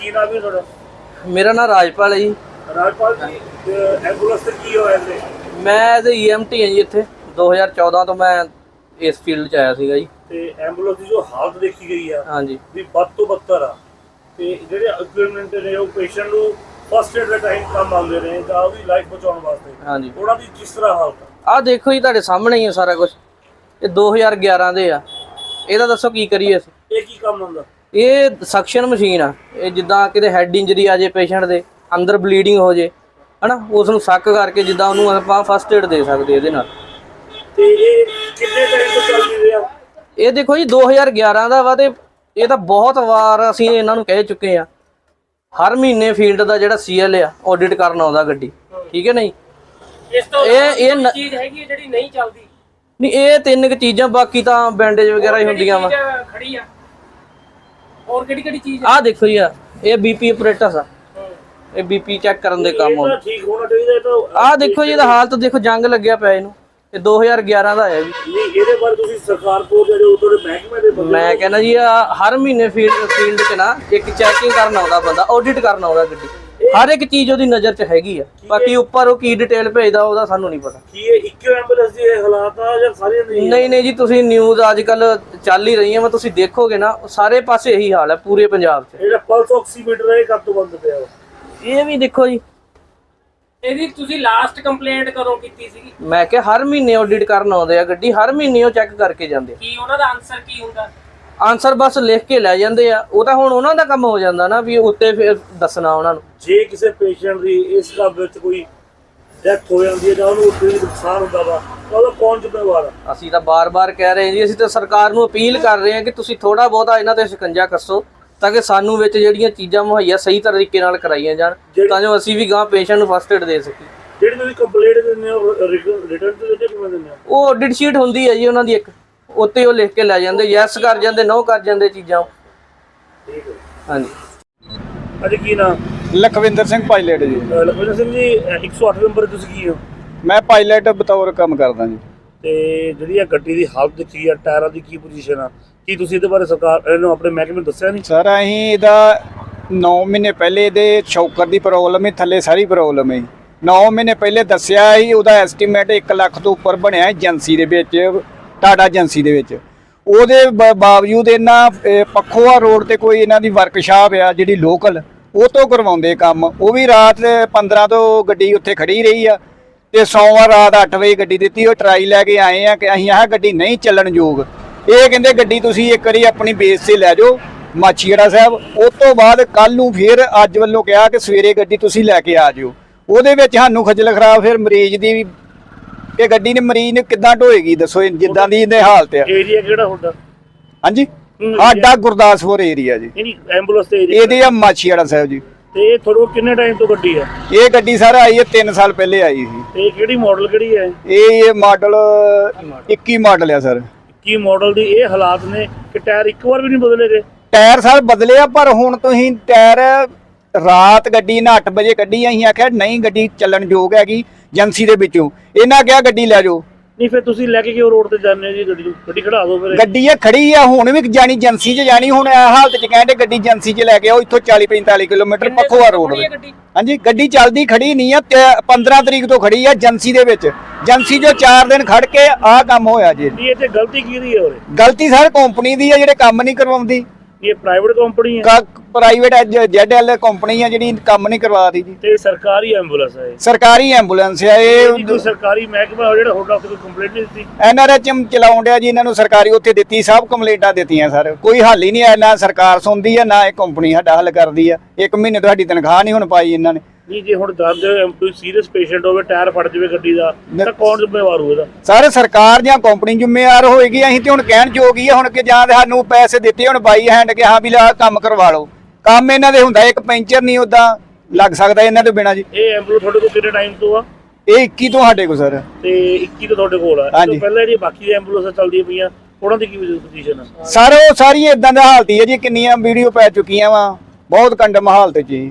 ਕੀ ਨਾਮ ਹੈ ਤੁਹਾਡਾ? ਮੇਰਾ ਨਾਮ ਰਾਜਪਾਲ ਹੈ ਜੀ। ਰਾਜਪਾਲ ਜੀ ਐਂਬੂਲੈਂਸ ਤੇ ਕੀ ਹੋਇਆ ਇਹਦੇ ਮੈਂ ਐਜ਼ ਈਐਮਟੀ ਹਾਂ ਜੀ ਇੱਥੇ। 2014 ਤੋਂ ਮੈਂ ਇਸ ਫੀਲਡ 'ਚ ਆਇਆ ਸੀਗਾ ਜੀ। ਤੇ ਐਂਬੂਲੈਂਸ ਦੀ ਜੋ ਹਾਲਤ ਦੇਖੀ ਗਈ ਆ ਹਾਂਜੀ। ਵੀ ਵੱਧ ਤੋਂ ਬੱਤਰ ਆ। ਤੇ ਜਿਹੜੇ ਇਕਵਿਪਮੈਂਟ ਨੇ ਉਹ ਪੇਸ਼ੈਂਟ ਨੂੰ ਫਸਟ ਏਡ ਦਾ ਟਾਈਮ ਕੰਮ ਆਉਂਦੇ ਨੇ ਜਾਂ ਉਹਦੀ ਲਾਈਫ ਬਚਾਉਣ ਵਾਸਤੇ। ਹਾਂਜੀ। ਉਹਨਾਂ ਦੀ ਕਿਸ ਤਰ੍ਹਾਂ ਹਾਲਤ ਆ? ਦੇਖੋ ਜੀ ਤੁਹਾਡੇ ਸਾਹਮਣੇ ਹੀ ਹੈ ਸਾਰਾ ਕੁਝ ਇਹ 2011 ਦੇ ਆ। ਇਹਦਾ ਦੱਸੋ ਕੀ ਕਰੀਏ ਅਸੀਂ? ਇਹ ਕੀ ਕੰਮ ਹੁੰਦਾ? ਇਹ ਸਕਸ਼ਨ ਮਸ਼ੀਨ ਆ। ਇਹ ਜਿੱਦਾਂ ਕਿਤੇ ਹੈਡ ਇੰਜਰੀ ਆ ਜੇ ਪੇਸ਼ੈਂਟ ਦੇ ਅੰਦਰ ਬਲੀਡਿੰਗ ਹੋ ਜੇ ਹਨਾ? ਉਸ ਨੂੰ ਸੱਕ ਕਰਕੇ ਜਿੱਦਾਂ ਉਹਨੂੰ ਆਪਾਂ ਫਸਟ ਏਡ ਦੇ ਸਕਦੇ ਇਹਦੇ ਨਾਲ। ਤੇ ਇਹ ਕਿੰਨੇ ਟਾਈਮ ਤੋਂ ਚੱਲ ਰਿਹਾ ਇਹ ਦੇਖੋ ਜੀ 2011 ਦਾ ਵਾ ਤੇ ਇਹ ਤਾਂ ਬਹੁਤ ਵਾਰ ਅਸੀਂ ਇਹਨਾਂ ਨੂੰ ਕਹਿ ਚੁੱਕੇ ਆ। ਹਰ ਮਹੀਨੇ ਫੀਲਡ ਦਾ ਜਿਹੜਾ ਸੀਐਲ ਆ ਆਡਿਟ ਕਰਨ ਆਉਂਦਾ ਗੱਡੀ। ਠੀਕ ਹੈ ਨਹੀਂ? ਇਸ ਤੋਂ ਇਹ ਇਹ ਚੀਜ਼ ਹੈਗੀ ਜਿਹੜੀ ਨਹੀਂ ਚੱਲਦੀ? ਨਹੀਂ ਇਹ ਤਿੰਨ ਕੁ ਚੀਜ਼ਾਂ ਬਾਕੀ ਤਾਂ ਬੈਂਡੇਜ ਵਗੈਰਾ ਹੀ ਹੁੰਦੀਆਂ ਵਾ। ਚੀਜ਼ ਖੜੀ ਆ? ਹੋਰ ਕਿਹੜੀ ਕਿਹੜੀ ਚੀਜ਼ ਆਹ ਦੇਖੋ ਜੀ ਆ ਇਹ ਬੀਪੀ ਆਪਰੇਟਸ ਆ। ਇਹ ਬੀਪੀ ਚੈੱਕ ਕਰਨ ਦੇ ਕੰਮ ਆਉਂਦਾ। ਠੀਕ ਹੋਣਾ ਚਾਹੀਦਾ ਇਹ ਤਾਂ ਆਹ ਦੇਖੋ ਜੀ ਇਹਦਾ ਹਾਲਤ ਦੇਖੋ ਜੰਗ ਲੱਗਿਆ ਪਿਆ ਇਹਨੂੰ। ਇਹ 2011 ਦਾ ਹੈ ਜੀ। ਨਹੀਂ ਇਹਦੇ ਬਾਰੇ ਤੁਸੀਂ ਸਰਕਾਰ ਕੋਲ ਜਿਹੜੇ ਉਧਰ ਦੇ ਮਹਿਕਮੇ ਦੇ ਬੰਦੇ ਮੈਂ ਕਹਿੰਦਾ ਜੀ ਆ ਹਰ ਮਹੀਨੇ ਫੀਲਡ ਫੀਲਡ 'ਚ ਨਾ ਇੱਕ ਚੈਕਿੰਗ ਕਰਨ ਆਉਂਦਾ ਬੰਦਾ ਆਡਿਟ ਕਰਨ ਆਉਂਦਾ ਗੱਡੀ। ਹਰ ਇੱਕ ਚੀਜ਼ ਉਹਦੀ ਨਜ਼ਰ 'ਚ ਹੈਗੀ ਆ। ਬਾਕੀ ਉੱਪਰ ਉਹ ਕੀ ਡਿਟੇਲ ਭੇਜਦਾ ਉਹਦਾ ਸਾਨੂੰ ਨਹੀਂ ਪਤਾ। ਕੀ ਇਹ ਇੱਕੋ ਐਂਬੂਲੈਂਸ ਦੀ ਇਹ ਹਾਲਾਤ ਆ ਜਾਂ ਸਾਰੀਆਂ ਨਹੀਂ ਨਹੀਂ ਨਹੀਂ ਜੀ ਤੁਸੀਂ ਨਿਊਜ਼ ਅੱਜ ਕੱਲ ਚੱਲ ਹੀ ਰਹੀਆਂ ਵਾ ਤੁਸੀਂ ਦੇਖੋਗੇ ਨਾ ਸਾਰੇ ਪਾਸੇ ਇਹੀ ਹਾਲ ਹੈ ਪੂਰੇ ਪੰਜਾਬ 'ਚ। ਜਿਹੜਾ ਪਲਸ ਆਕਸੀਮੀਟਰ ਹੈ ਇਹ ਕਦ ਤੋਂ ਬੰਦ ਪਿਆ ਵਾ? ਇਹ ਵੀ ਦੇਖੋ ਜੀ। ਇਹਦੀ ਤੁਸੀਂ ਲਾਸਟ ਕੰਪਲੇਂਟ ਕਦੋਂ ਕੀਤੀ ਸੀਗੀ? ਮੈਂ ਕਿਹਾ ਹਰ ਮਹੀਨੇ ਆਡਿਟ ਕਰਨ ਆਉਂਦੇ ਆ ਗੱਡੀ ਹਰ ਮਹੀਨੇ ਉਹ ਚੈੱਕ ਕਰਕੇ ਜਾਂਦੇ ਕੀ ਉਹਨਾਂ ਦਾ ਆਨਸਰ ਕੀ ਹੁੰਦਾ? ਆ ਆਨਸਰ ਬਸ ਲਿਖ ਕੇ ਲੈ ਜਾਂਦੇ ਆ। ਉਹ ਤਾਂ ਹੁਣ ਉਹਨਾਂ ਦਾ ਕੰਮ ਹੋ ਜਾਂਦਾ ਨਾ ਵੀ ਉੱਤੇ ਫਿਰ ਦੱਸਣਾ ਉਹਨਾਂ ਨੂੰ। ਜੇ ਕਿਸੇ ਪੇਸ਼ੈਂਟ ਦੀ ਇਸ ਕੰਮ ਵਿੱਚ ਕੋਈ ਡੈਥ ਹੋ ਜਾਂਦੀ ਹੈ ਜਾਂ ਉਹਨੂੰ ਕੋਈ ਨੁਕਸਾਨ ਹੁੰਦਾ ਵਾ ਉਹਦਾ ਕੌਣ ਜ਼ਿੰਮੇਵਾਰ ਆ? ਅਸੀਂ ਤਾਂ ਬਾਰ-ਬਾਰ ਕਹਿ ਰਹੇ ਹਾਂ ਜੀ ਅਸੀਂ ਤਾਂ ਸਰਕਾਰ ਨੂੰ ਅਪੀਲ ਕਰ ਰਹੇ ਹਾਂ ਕਿ ਤੁਸੀਂ ਥੋੜਾ ਬਹੁਤਾ ਇਹਨਾਂ ਤੇ ਸ਼ਿਕੰਜਾ ਕੱਸੋ ਤਾਂ ਕਿ ਸਾਨੂੰ ਵਿੱਚ ਜਿਹੜੀਆਂ ਚੀਜ਼ਾਂ ਮੁਹੱਈਆ ਸਹੀ ਤਰੀਕੇ ਨਾਲ ਕਰਾਈਆਂ ਜਾਣ ਤਾਂ ਜੋ ਅਸੀਂ ਵੀ ਗਾਂ ਪੇਸ਼ੈਂਟ ਨੂੰ ਫਸਟ ਏਡ ਦੇ ਸਕੀਏ। ਜਿਹੜੀ ਤੁਸੀਂ ਕੰਪਲੇਂਟ ਦਿੰਦੇ ਹੋ ਰਿਟਰਨ ਤੇ ਕਿਵੇਂ ਦਿੰਦੇ ਹੋ ਉਹ ਆਡਿਟ ਸ਼ੀਟ ਹੁੰਦੀ ਹੈ ਜੀ ਉਹਨਾਂ ਦੀ ਇੱਕ। ਉੱਤੇ ਉਹ ਲਿਖ ਕੇ ਲੈ ਜਾਂਦੇ ਯੈਸ ਕਰ ਜਾਂਦੇ ਨੋ ਕਰ ਜਾਂਦੇ ਚੀਜ਼ਾਂ। ਠੀਕ ਹੈ ਹਾਂਜੀ। ਅੱਜ ਕੀ ਨਾਮ? ਲਖਵਿੰਦਰ ਸਿੰਘ ਪਾਇਲਟ ਜੀ। ਲਖਵਿੰਦਰ ਸਿੰਘ ਜੀ ਅਹ 108 ਨੰਬਰ ਤੁਸੀਂ ਕੀ ਹੋ? ਮੈਂ ਪਾਇਲਟ ਬਤੌਰ ਕੰਮ ਕਰਦਾ ਜੀ। ਤੇ ਜਿਹੜੀ ਆ ਗੱਡੀ ਦੀ ਹਾਲਤ ਦੇਖੀ ਆ ਟਾਇਰਾਂ ਦੀ ਕੀ ਪੋਜੀਸ਼ਨ ਆ? ਕੀ ਤੁਸੀਂ ਇਹਦੇ ਬਾਰੇ ਸਰਕਾਰ ਇਹਨੂੰ ਆਪਣੇ ਮਹਿਕਮੇ ਨੂੰ ਦੱਸਿਆ ਨਹੀਂ? ਸਰ ਅਸੀਂ ਇਹਦਾ 9 ਮਹੀਨੇ ਪਹਿਲੇ ਇਹਦੇ ਸ਼ੌਕਰ ਦੀ ਪ੍ਰੋਬਲਮ ਹੈ ਥੱਲੇ ਸਾਰੀ ਪ੍ਰੋਬਲਮ ਹੈ 9 ਮਹੀਨੇ ਪਹਿਲੇ ਦੱਸਿਆ ਸੀ ਉਹਦਾ ਐਸਟੀਮੇਟ 1 ਲੱਖ ਤੋਂ ਉੱਪਰ ਬਣਿਆ ਏਜੰਸੀ ਦੇ ਵਿੱਚ। ਟਾਟਾ ਏਜੰਸੀ ਦੇ ਵਿੱਚ। ਉਹਦੇ ਬ- ਬਾਵਜੂਦ ਇਹਨਾਂ ਅਹ, ਪੱਖੋਆ ਰੋਡ ਤੇ ਕੋਈ ਇਹਨਾਂ ਦੀ ਵਰਕਸ਼ਾਪ ਆ ਜਿਹੜੀ ਲੋਕਲ ਉਹ ਤੋਂ ਕਰਵਾਉਂਦੇ ਕੰਮ। ਉਹ ਵੀ ਰਾਤ 15 ਤੋਂ ਗੱਡੀ ਉੱਥੇ ਖੜੀ ਰਹੀ ਆ ਤੇ ਸੋਮਵਾਰ ਰਾਤ 8 ਵਜੇ ਗੱਡੀ ਦਿੱਤੀ ਉਹ ਟਰਾਈ ਲੈ ਕੇ ਆਏ ਆ ਕਿ ਅਸੀਂ ਆਹ ਗੱਡੀ ਨਹੀਂ ਚੱਲਣ ਯੋਗ। ਇਹ ਕਹਿੰਦੇ ਗੱਡੀ ਤੁਸੀਂ ਇੱਕ ਵਾਰੀ ਆਪਣੀ ਬੇਸ ਤੇ ਲੈ ਜਾਓ ਮਾਛੀੜਾ ਸਾਹਿਬ। ਉਸ ਤੋਂ ਬਾਅਦ ਕੱਲ ਨੂੰ ਫਿਰ ਅੱਜ ਵੱਲੋਂ ਕਿਹਾ ਕਿ ਸਵੇਰੇ ਗੱਡੀ ਤੁਸੀਂ ਲੈ ਕੇ ਆ ਜਿਓ ਉਹਦੇ ਵਿੱਚ ਸਾਨੂੰ ਖੱਜਲ ਖਰਾਬ ਫਿਰ ਮਰੀਜ਼ ਦੀ ਇਹ ਗੱਡੀ ਨੇ ਮਰੀਜ਼ ਨੂੰ ਕਿੱਦਾਂ ਢੋਏਗੀ ਦੱਸੋ ਇਹ ਜਿੱਦਾਂ ਦੀ ਇਹਦੇ ਹਾਲਤ ਆ। ਏਰੀਆ ਕਿਹੜਾ ਹੁੰਦਾ ਹਾਂਜੀ? ਸਾਡਾ ਗੁਰਦਾਸਪੁਰ ਏਰੀਆ ਜੀ। ਨਹੀਂ ਐਂਬੂਲੈਂਸ ਤੇ ਏਰੀਆ ਇਹਦੇ ਆ ਮਾਛੀੜਾ ਸਾਹਿਬ ਜੀ। ਤੇ ਇਹ ਕੋਲ ਕਿੰਨੇ ਟਾਈਮ ਤੋਂ ਗੱਡੀ ਆ? ਇਹ ਗੱਡੀ ਸਰ ਆਈ ਹੈ 3 ਸਾਲ ਪਹਿਲੇ ਆਈ ਸੀ। ਤੇ ਇਹ ਕਿਹੜੀ ਮਾਡਲ ਕਿਹੜੀ ਹੈ ਇਹ? ਇਹ ਮਾਡਲ 21 ਮਾਡਲ ਆ ਸਰ। ਕੀ ਮਾਡਲ ਦੀ ਇਹ ਹਾਲਾਤ ਨੇ ਕਿ ਟਾਇਰ ਇੱਕ ਵਾਰ ਵੀ ਨਹੀਂ ਬਦਲੇ ਗਏ? ਟਾਇਰ ਸਰ ਬਦਲਿਆ ਪਰ ਹੁਣ ਤੁਸੀਂ ਟਾਇਰ ਰਾਤ ਗੱਡੀ ਨਾ 8 ਵਜੇ ਕੱਢੀ ਅਸੀਂ ਆਖਿਆ ਨਹੀਂ ਗੱਡੀ ਚੱਲਣ ਯੋਗ ਹੈਗੀ। ਏਜੰਸੀ ਦੇ ਵਿੱਚੋਂ। ਇਹਨਾਂ ਕਿਹਾ ਗੱਡੀ ਲੈ ਜਾਓ। ਨਹੀਂ ਫਿਰ ਤੁਸੀਂ ਲੈ ਕੇ ਕਿਉਂ ਰੋਡ ਤੇ ਜਾਂਦੇ ਹੋ ਜੀ ਗੱਡੀ ਨੂੰ? ਗੱਡੀ ਖੜਾ ਦਿਓ ਫਿਰ। ਗੱਡੀ ਇਹ ਖੜੀ ਆ ਹੁਣ ਵੀ ਜਾਣੀ ਏਜੰਸੀ 'ਚ ਜਾਣੀ ਹੁਣ ਇਹ ਹਾਲਤ 'ਚ ਕਹਿੰਦੇ ਗੱਡੀ ਏਜੰਸੀ 'ਚ ਲੈ ਕੇ ਆਓ ਇੱਥੋਂ 40 45 ਕਿਲੋਮੀਟਰ ਪੱਖੋਆ ਰੋਡ ਗੱਡੀ? ਹਾਂਜੀ ਗੱਡੀ ਚੱਲਦੀ ਖੜੀ ਨਹੀਂ ਆ ਤੇ 15 ਤਰੀਕ ਤੋਂ ਖੜੀ ਆ ਏਜੰਸੀ ਦੇ ਵਿੱਚ। ਏਜੰਸੀ ਜੋ 4 ਦਿਨ ਖੜ ਕੇ ਆਹ ਕੰਮ ਹੋਇਆ ਜੀ। ਇਹ ਤੇ ਗਲਤੀ ਕਿਹਦੀ ਹੈ ਉਰੇ? ਗਲਤੀ ਸਰ ਕੰਪਨੀ ਦੀ ਆ ਜਿਹੜੇ ਕੰਮ ਨਹੀਂ ਕਰਵਾਉਂਦੀ। ਇਹ ਪ੍ਰਾਈਵੇਟ ਕੰਪਨੀ ਹੈ। ਪ੍ਰਾਈਵੇਟ ਜ਼ੈਡਐਲ ਕੰਪਨੀ ਆ ਜਿਹੜੀ ਕੰਮ ਨਹੀਂ ਕਰਵਾ ਰਹੀ ਜੀ। ਤੇ ਸਰਕਾਰੀ ਐਂਬੂਲੈਂਸ ਹੈ। ਸਰਕਾਰੀ ਐਂਬੂਲੈਂਸ ਇਹਦੀ ਇਹ ਕੋਈ ਸਰਕਾਰੀ ਮਹਿਕਮਾ ਜਿਹੜਾ ਤੁਹਾਡਾ ਉੱਥੇ ਕੋਈ ਕੰਪਲੇਂਟ ਨਹੀਂ ਦਿੱਤੀ। ਐਨਆਰਐਚਐਮ ਚਲਾਉਣ ਡਿਆ ਜੀ ਇਹਨਾਂ ਨੂੰ ਸਰਕਾਰੀ ਉੱਥੇ ਦਿੱਤੀ ਸਭ ਕੰਪਲੇਂਟਾਂ ਦਿੱਤੀਆਂ ਸਰ। ਕੋਈ ਹੱਲ ਹੀ ਨਹੀਂ ਆਇਆ ਨਾ ਸਰਕਾਰ ਸੁਣਦੀ ਆ ਨਾ ਇਹ ਕੰਪਨੀ ਸਾਡਾ ਹੱਲ ਕਰਦੀ ਆ। ਇੱਕ ਮਹੀਨੇ ਤੋਂ ਸਾਡੀ ਤਨਖਾਹ ਨਹੀਂ ਹੁਣ ਪਾਈ ਇਹਨਾਂ ਨੇ। ਨਹੀਂ ਜੇ ਹੁਣ ਦਰਦ ਕੋਈ ਸੀਰੀਅਸ ਪੇਸ਼ੈਂਟ ਹੋਵੇ ਟਾਇਰ ਫਟ ਜਾਵੇ ਗੱਡੀ ਦਾ ਤਾਂ ਕੌਣ ਜ਼ਿੰਮੇਵਾਰ ਹੋਵੇਗਾ ਸਾਰੇ ਸਰਕਾਰ ਜਾਂ ਕੰਪਨੀ ਜ਼ਿੰਮੇਵਾਰ ਹੋਏਗੀ ਅਸੀਂ ਤੇ ਹੁਣ ਕਹਿਣ ਹੀ ਆ ਹੁਣ ਕਿ ਜਾਂ ਸਾਨੂੰ ਪੈਸੇ ਦਿੱਤੇ ਹੁਣ ਬਾਈ ਹੈਂਡ ਕਿ ਹਾਂ ਵੀ ਲਾ ਕੰਮ ਕਰਵਾ ਲਓ। ਕੰਮ ਇਹਨਾਂ ਦੇ ਹੁੰਦਾ ਇੱਕ ਪੈਂਚਰ ਨਹੀਂ ਉਦਾਂ ਲੱਗ ਸਕਦਾ ਇਹਨਾਂ ਤੋਂ ਬਿਨਾ ਜੀ। ਇਹ ਐਂਬੂਲੈਂਸ ਤੁਹਾਡੇ ਕੋਲ ਕਿੰਨੇ ਟਾਈਮ ਤੋਂ ਆ? ਇਹ 21 ਤੋਂ ਸਾਡੇ ਕੋਲ ਸਰ। ਤੇ 21 ਤੋਂ ਤੁਹਾਡੇ ਕੋਲ ਆ। ਤੋਂ ਪਹਿਲਾਂ ਜਿਹੜੀ ਬਾਕੀ ਦੀ ਐਂਬੂਲੈਂਸਾਂ ਚੱਲਦੀਆਂ ਪਈਆਂ ਉਹਨਾਂ ਦੀ ਕੀ ਪੋਜੀਸ਼ਨ ਆ? ਸਰ ਉਹ ਸਾਰੀਆਂ ਇਦਾਂ ਦਾ ਹਾਲਤ ਹੀ ਹੈ ਜੀ ਕਿੰਨੀਆਂ ਵੀਡੀਓ ਪੈ ਚੁੱਕੀਆਂ ਵਾ ਬਹੁਤ ਕੰਡਮ ਹਾਲਤ ਜੀ।